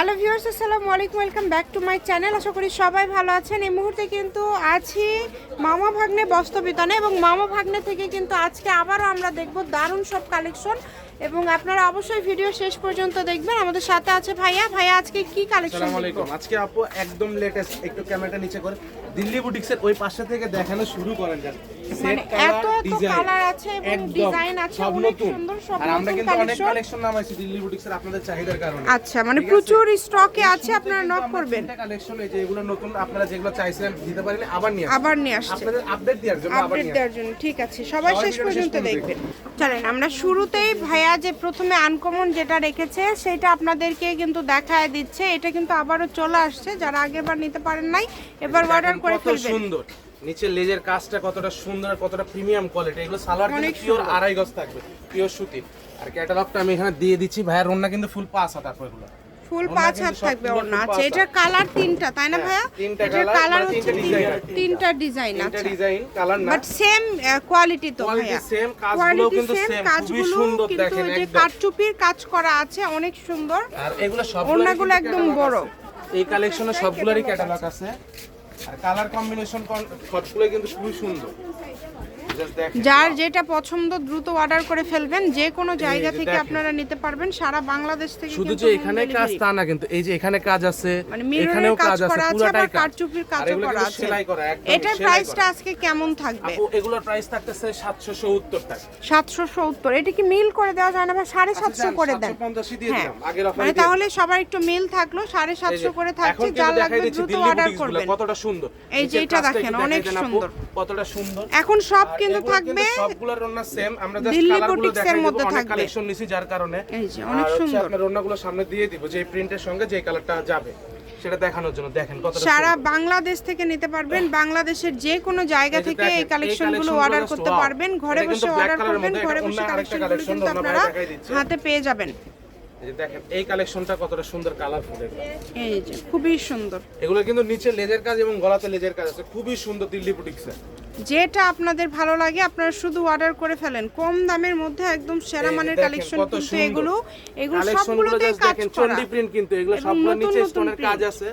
Hello viewers আসসালামু আলাইকুম welcome back to my channel. আশা করি সবাই ভালো আছেন। এই মুহূর্তে কিন্তু আছি মামা ভাগ্নে বস্ত্রবিতানে এবং মামা ভাগ্নে থেকে কিন্তু আজকে আবারও আমরা দেখব দারুণ সব কালেকশন এবং আপনারা অবশ্যই ভিডিও শেষ পর্যন্ত দেখবেন। আমাদের সাথে আছে ভাইয়া। ভাইয়া আজকে কি কালেকশন আসসালামু আলাইকুম। আজকে আপু একদম লেটেস্ট একটু ক্যামেরাটা নিচে করে। দিল্লি বুটিক্সের ওই পাশে থেকে দেখানো শুরু করেন যান। মানে এত এত কালার আছে এবং ডিজাইন আছে অনেক সুন্দর সব আর আমরা কিন্তু অনেক কালেকশন কালেকশন নামাইছি দিল্লি বুটিক্সের আপনাদের চাহিদার কারণে। আচ্ছা মানে প্রচুর স্টকে আছে আপনারা নক করবেন। তিনটা কালেকশন এই যে এগুলো নতুন আপনারা যেগুলো চাইছিলেন দিতে পারলে আবার নিয়ে আবার নিয়ে আসছে। আপনাদের আপডেট দেওয়ার জন্য আপডেট দেওয়ার জন্য ঠিক আছে সবাই শেষ পর্যন্ত দেখবেন। চলেন আমরা শুরুতেই ভাইয়া যে প্রথমে আনকমন যেটা রেখেছে সেটা আপনাদেরকে কিন্তু দেখায় দিচ্ছে। এটা কিন্তু আবারও চলে আসছে যারা আগেরবার নিতে পারেন নাই এবার অর্ডার করে ফেলবেন। সুন্দর। নিচে লেজের কাজটা কতটা সুন্দর কতটা প্রিমিয়াম কোয়ালিটি এগুলো সালোয়ার অনেক কিন্তু পিওর আড়াই গজ থাকবে পিওর সুতির আর ক্যাটালগটা আমি এখানে দিয়ে দিচ্ছি। ভাইয়ার রন্না কিন্তু ফুল পাস হাত তারপর এগুলো ফুল পাঁচ হাত থাকবে ফুল ওর না ফুল আচ্ছা এটার কালার তিনটা তাই না হ্যাঁ, ভাইয়া? এটার কালার মানে হচ্ছে তিনটা design। তিনটা ডিজাইন আচ্ছা। ডিজাইন কালার না। বাট সেম কোয়ালিটি তো ভাইয়া। কাজগুলোও কোয়ালিটি কিন্তু সেম খুবই কাজগুলো সুন্দর কিন্তু যে। কাঠচুপির কাজ করা আছে অনেক সুন্দর। আর এগুলো সব ওড়নাগুলো একদম বড়। এই কালেকশনে সবগুলোরই ক্যাটালগ আছে। আর কালার কম্বিনেশন সবগুলো কিন্তু খুবই সুন্দর। যার যেটা পছন্দ দ্রুত অর্ডার করে ফেলবেন যে কোনো জায়গা থেকে আপনারা নিতে পারবেন। সারা বাংলাদেশ থেকে শুধু যে এখানে কাজ তা না কিন্তু এই যে এখানে কাজ আছে মানে এখানেও কাজ কাজ আছে পুরাটাই কাজ। কারচুপির কাজও করা আছে। সেলাই করা একদম এটার প্রাইসটা আজকে কেমন থাকবে? আপু এগুলোর প্রাইস থাকতেছে 770 টাকা। সাতশো সত্তর এটা কি মিল করে দেওয়া যায় না বা সাড়ে আচ্ছা, সাতশো যান, করে দেন? 750 দিয়ে হ্যাঁ দিলাম, আগের offer মানে তাহলে সবার একটু মিল থাকল সাড়ে এই সাতশো যে, করে এখন থাকছে যার লাগবে দ্রুত অর্ডার করবেন। কতটা সুন্দর। এই যে এটা দেখেন, অনেক সুন্দর। কতটা সুন্দর। এখন সব কিন্তু থাকবে সবগুলোর রান্না সেম আমরা জাস্ট কালারগুলো দেখাই মধ্যে থাকবে। কালেকশন নিছি যার কারণে। এই যে, অনেক সুন্দর। আপনার রান্নাগুলো সামনে দিয়ে দিব যে প্রিন্টের সঙ্গে যে কালারটা যাবে সেটা দেখানোর জন্য। দেখেন সারা বাংলাদেশ থেকে নিতে পারবেন বাংলাদেশের যে কোনো জায়গা থেকে এই কালেকশনগুলো অর্ডার করতে পারবেন ঘরে বসে অর্ডার করবেন ঘরে বসে কালেকশনগুলো কিন্তু আপনারা হাতে পেয়ে যাবেন। দেখেন এই কালেকশনটা কতটা সুন্দর কালারফুল এই যে খুবই সুন্দর। এগুলো কিন্তু নিচে লেজের কাজ এবং গলাতে লেজের কাজ আছে খুবই সুন্দর দিল্লি বুটিক্সে যেটা আপনাদের ভালো লাগে আপনারা শুধু অর্ডার করে ফেলেন। কম দামের মধ্যে একদম সেরা মানের কালেকশন কিন্তু এগুলো এগুলো সবগুলোতে কাজ করা। চন্ডি প্রিন্ট কিন্তু এগুলো সবগুলো নিচে স্টোনের কাজ আছে।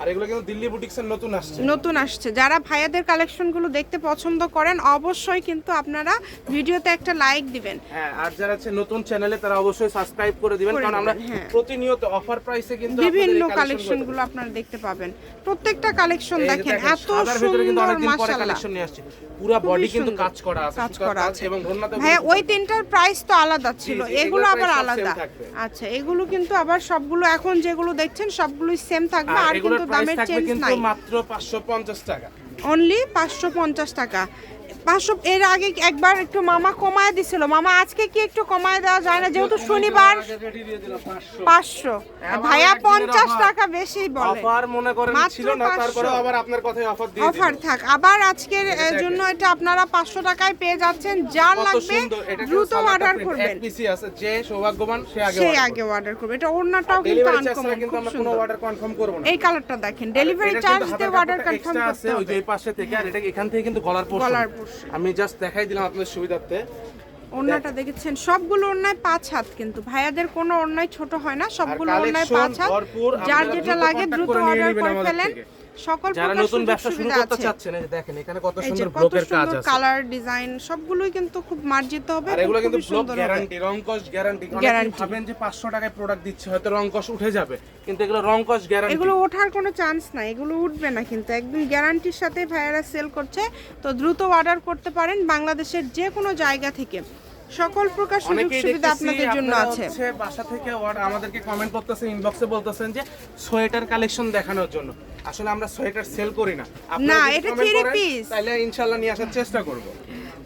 আর এগুলো কিন্তু দিল্লি বুটিক্সের নতুন আসছে। নতুন আসছে। যারা ভাইয়াদের কালেকশনগুলো দেখতে পছন্দ করেন অবশ্যই কিন্তু আপনারা ভিডিওতে একটা লাইক দিবেন। হ্যাঁ আর যারা আছে নতুন চ্যানেলে তারা অবশ্যই সাবস্ক্রাইব করে দিবেন। কারণ আমরা হ্যাঁ। প্রতিনিয়ত অফার প্রাইসে কিন্তু বিভিন্ন কালেকশনগুলো আপনারা দেখতে পাবেন। প্রত্যেকটা কালেকশন দেখেন এত কিন্তু সুন্দর পরে কালেকশন নিয়ে আসছে। পুরো বডি কিন্তু কাজ করা আছে কাজ করা আছে। এবং ভাইয়া ওই তিনটার প্রাইস তো আলাদা ছিল। এগুলো আবার আলাদা। আচ্ছা এগুলো কিন্তু আবার সবগুলো এখন যেগুলো দেখছেন সবগুলোই সেম থাকবে। আর আর কিন্তু দামের চেঞ্জ নাই। মাত্র 550 টাকা। অনলি পাঁচশো পঞ্চাশ টাকা। পাঁচশো এর আগে একবার একটু মামা কমায় দিছিল। মামা আজকে কি একটু কমায় দেওয়া যায় না? যেহেতু শনিবার পাঁচশো। ভাইয়া পঞ্চাশ টাকা বেশি বলে। অফার মনে করেন ছিল না তারপরে আবার আপনার কথাই অফার দিয়ে অফার থাক। আবার আজকের জন্য এটা আপনারা পাঁচশো টাকায় পেয়ে যাচ্ছেন। যার লাগবে দ্রুত অর্ডার করবেন। পিসি আছে যে সৌভাগ্যবান সে আগে অর্ডার করবে। এটা কিন্তু আনকমন কিন্তু আমরা কোনো অর্ডার কনফার্ম করব না। এই কালারটা দেখেন। ডেলিভারি চার্জ দিয়ে অর্ডার কনফার্ম করতে আছে ওই যে পাশে থেকে আর এটা এখান থেকে কিন্তু গলার পোর্শন গলার। আমি জাস্ট দেখাই দিলাম আপনাদের সুবিধার্থে। ওড়নাটা দেখেছেন সবগুলো ওড়নায় পাঁচ হাত কিন্তু। ভাইয়াদের কোনো ওড়নায় ছোট হয় না সবগুলো ওড়নায় পাঁচ হাত। যার যেটা লাগে দ্রুত অর্ডার করে ফেলেন। সকল যারা নতুন ব্যবসা শুরু করতে চাচ্ছেন এই দেখেন এখানে কত সুন্দর ব্লকের কাজ আছে। কালার ডিজাইন সবগুলোই কিন্তু খুব মার্জিত হবে আর এগুলো কিন্তু ব্লক হবে। গ্যারান্টি গ্যারান্টি ভাবেন যে 500 টাকায় প্রোডাক্ট দিচ্ছে হয়তো রংকশ উঠে যাবে কিন্তু এগুলো রংকশ গ্যারান্টি এগুলো ওঠার কোনো চান্স নাই এগুলো উঠবে না কিন্তু। একদম গ্যারান্টির সাথে ভাইয়ারা সেল করছে তো দ্রুত অর্ডার করতে পারেন বাংলাদেশের যে কোনো জায়গা থেকে। সকল প্রকার সুযোগ সুবিধা আপনাদের জন্য আছে। বাসা থেকে আমাদেরকে কমেন্ট করতেছেন ইনবক্সে বলতেছেন যে সোয়েটার কালেকশন দেখানোর জন্য। আসলে আমরা সোয়েটার সেল করি না। না, এটা করেন, piece। তাহলে ইনশাআল্লাহ নিয়ে আসার চেষ্টা করব।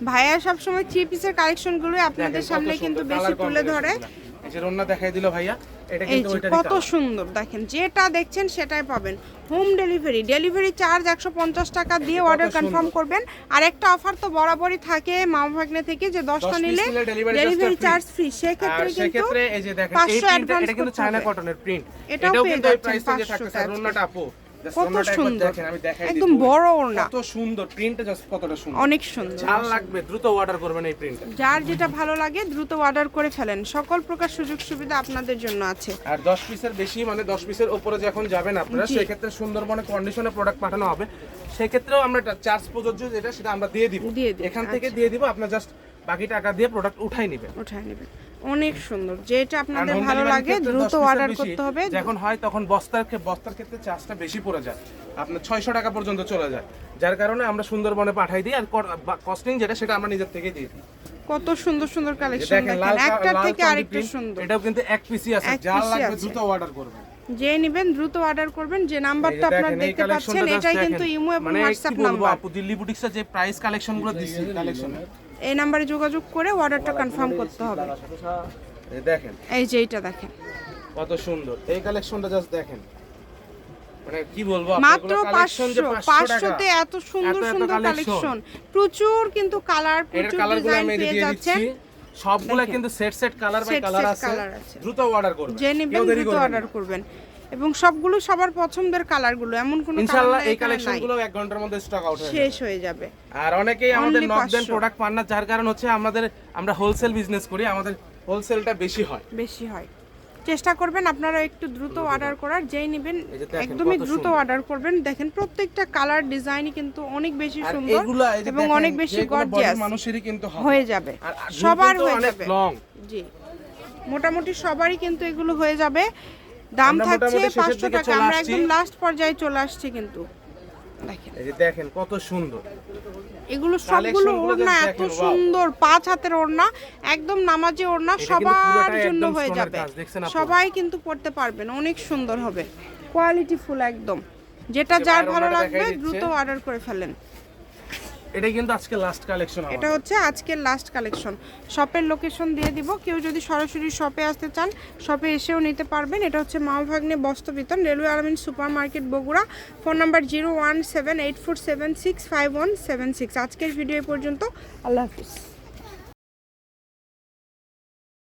ভাইয়া সবসময় থ্রি পিসের কালেকশনগুলো আপনাদের সামনে কিন্তু বেশি তুলে ধরে। গুলা। যে রন্না দেখাই দিল ভাইয়া এটা কিন্তু যে ওইটারই কত সুন্দর দেখেন যেটা দেখছেন সেটাই পাবেন। হোম ডেলিভারি ডেলিভারি চার্জ একশো পঞ্চাশ টাকা দিয়ে অর্ডার কনফার্ম করবেন। আর একটা অফার তো বরাবরই থাকে মামা ভাগ্নে থেকে যে দশটা নিলে ডেলিভারি চার্জ ফ্রি সেক্ষেত্রে কিন্তু সেক্ষেত্রে এই যে দেখেন পাঁচশো অ্যাডভান্স এটা কিন্তু চায়না কটনের প্রিন্ট এটাও কিন্তু এই প্রাইসে 500 থাকতেছে রন্নাটা আপু। কত সুন্দর। একদম বড় ওড়না। কত সুন্দর প্রিন্টটা জাস্ট কতটা সুন্দর। অনেক সুন্দর। যার লাগবে দ্রুত অর্ডার করবেন এই প্রিন্টটা যার যেটা ভালো লাগে দ্রুত অর্ডার করে ফেলেন। সকল প্রকার সুযোগ সুবিধা আপনাদের জন্য আছে। আর দশ পিসের বেশি মানে দশ পিসের উপরে যখন যাবেন আপনারা জি। সেক্ষেত্রে সুন্দরবনে কন্ডিশনে প্রোডাক্ট পাঠানো হবে। সেক্ষেত্রেও আমরা চার্জ প্রযোজ্য যেটা সেটা আমরা দিয়ে দিব। এখান থেকে আচ্ছা। দিয়ে দিব আপনার জাস্ট বাকি টাকা দিয়ে প্রোডাক্ট উঠাই নেবেন। উঠায় নেবেন। অনেক সুন্দর। যেটা আপনাদের ভালো লাগে দ্রুত অর্ডার করতে হবে। যখন হয় তখন বস্তার ক্ষে- বস্তার ক্ষেত্রে চার্জটা বেশি পড়ে যায়। আপনার ছয়শো টাকা পর্যন্ত চলে যায়। যার কারণে আমরা সুন্দরবনে পাঠাই দিই আর কস্টিং যেটা সেটা আমরা নিজের থেকে দিয়ে দিই। কত সুন্দর সুন্দর কালেকশন দেখেন একটা থেকে আরেকটা সুন্দর। এটাও কিন্তু এক পিসি আছে। যার লাগবে দ্রুত অর্ডার করবেন। যে নেবেন দ্রুত অর্ডার করবেন। যে নাম্বারটা যে আপনারা দেখতে পাচ্ছেন এটাই কিন্তু ইমো এবং মানে হোয়াটসঅ্যাপ নাম্বার আপু দিল্লি বুটিক্সের যে প্রাইস কালেকশনগুলো দিচ্ছি কালেকশন এই নাম্বারে যোগাযোগ করে অর্ডারটা কনফার্ম করতে হবে। দেখেন। এই যে এইটা দেখেন। কত সুন্দর। এই কালেকশনটা জাস্ট দেখেন। মানে কি বলব মাত্র আপনার collection যে পাঁচশো 500 পাঁচশোতে এত সুন্দর সুন্দর কালেকশন প্রচুর কিন্তু কালার প্রচুর ডিজাইন পেয়ে যাচ্ছেন। সবগুলা কিন্তু set set colour by colour আছে। দ্রুত অর্ডার করবেন। যে নেবেন দ্রুত অর্ডার করবেন। এবং সবগুলো সবার পছন্দের কালারগুলো এমন কোনো ইনশাআল্লাহ এই এখানে কালেকশনগুলো এক ঘণ্টার মধ্যে স্টক আউট হয়ে শেষ হয়ে যাবে। আর অনেকেই আমাদের Only নক দেন প্রোডাক্ট পান না যার কারণ হচ্ছে আমাদের আমরা হোলসেল বিজনেস করি আমাদের হোলসেলটা বেশি হয়। বেশি হয়। চেষ্টা করবেন আপনারা একটু দ্রুত অর্ডার করার যেই নেবেন একদমই দ্রুত অর্ডার করবেন। দেখেন প্রত্যেকটা কালার ডিজাইনই কিন্তু অনেক বেশি সুন্দর এবং অনেক বেশি গর্জিয়াস মানুষেরই কিন্তু হয়ে যাবে। সবার হয়ে যাবে। জি। মোটামুটি সবারই কিন্তু এগুলো হয়ে যাবে। দাম থাকছে পাঁচশো টাকা আমরা একদম লাস্ট পর্যায়ে চলে আসছি কিন্তু। দেখেন। এই যে দেখেন কত সুন্দর। এগুলো সবগুলো ওড়না এত সুন্দর পাঁচ হাতের ওড়না একদম নামাজে ওড়না সবার জন্য হয়ে যাবে? সবাই কিন্তু পড়তে পারবেন অনেক সুন্দর হবে। কোয়ালিটি ফুল একদম। যেটা যার ভালো লাগবে দ্রুত অর্ডার করে ফেলেন। এটাই কিন্তু আজকে লাস্ট কালেকশন এটা হচ্ছে আজকের লাস্ট কালেকশন শপের লোকেশন দিয়ে দিব। কেউ যদি সরাসরি শপে আসতে চান শপে এসেও নিতে পারবেন। এটা হচ্ছে মালভাগনে বস্ত্র বিতরণ, railway Almin super market Bogura. Phone number zero one seven eight four seven six five one seven six আজকের ভিডিও পর্যন্ত। আল্লাহ হাফিজ।